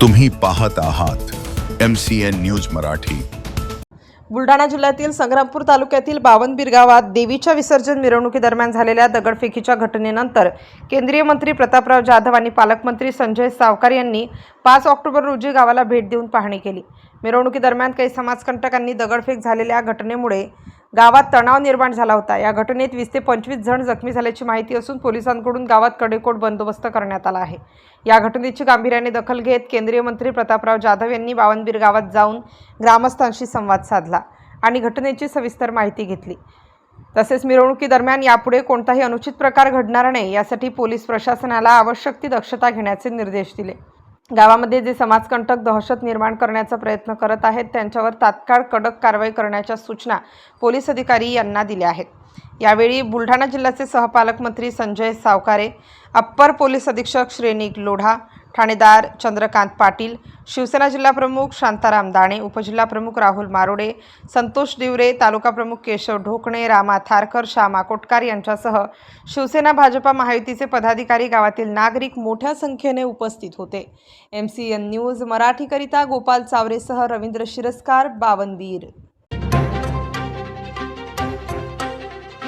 तुम्ही पाहत आहात M C N news Marathi. Buldhana जिल्ह्यातील संग्रामपूर तालुक्यातील बावनबीर गावात देवीच्या विसर्जन मिरवणुकीदरम्यान झालेल्या दगडफेकीच्या घटनेनंतर केंद्रीय मंत्री प्रतापराव जाधव आणि पालकमंत्री संजय सावकार यांनी पाच ऑक्टोबर रोजी गावाला भेट देऊन पाहणी केली. मिरवणुकीदरम्यान काही समाजकंटकांनी दगडफेक झालेल्या घटनेमुळे गावात तणाव निर्माण झाला होता. या घटनेत वीस ते पंचवीस जण जखमी झाल्याची माहिती असून पोलिसांकडून गावात कडेकोट बंदोबस्त करण्यात आला आहे. या घटनेची गांभीर्याने दखल घेत केंद्रीय मंत्री प्रतापराव जाधव यांनी बावनबीर गावात जाऊन ग्रामस्थांशी संवाद साधला आणि घटनेची सविस्तर माहिती घेतली. तसेच मिरवणुकीदरम्यान यापुढे कोणताही अनुचित प्रकार घडणार नाही यासाठी पोलीस प्रशासनाला आवश्यक ती दक्षता घेण्याचे निर्देश दिले. गावामध्ये जे समाजकंटक दहशत निर्माण करण्याचा प्रयत्न करत आहेत त्यांच्यावर तात्काळ कडक कारवाई करण्याच्या सूचना पोलीस अधिकारी यांना दिल्या आहेत. यावेळी बुलढाणा जिल्ह्याचे सहपालकमंत्री संजय सावकारे अप्पर पोलीस अधीक्षक श्रेनिक लोढा ठाणेदार चंद्रकांत पाटील शिवसेना जिल्हाप्रमुख शांताराम दाणे उपजिल्हाप्रमुख राहुल मारोडे संतोष दिवरे तालुका प्रमुख केशव ढोकणे रामा थारकर श्यामा कोटकार यांच्यासह शिवसेना भाजपा महायुतीचे पदाधिकारी गावातील नागरिक मोठ्या संख्येने उपस्थित होते. एम सी एन न्यूज मराठीकरिता गोपाल चावरेसह रवींद्र शिरस्कार बावनवीर.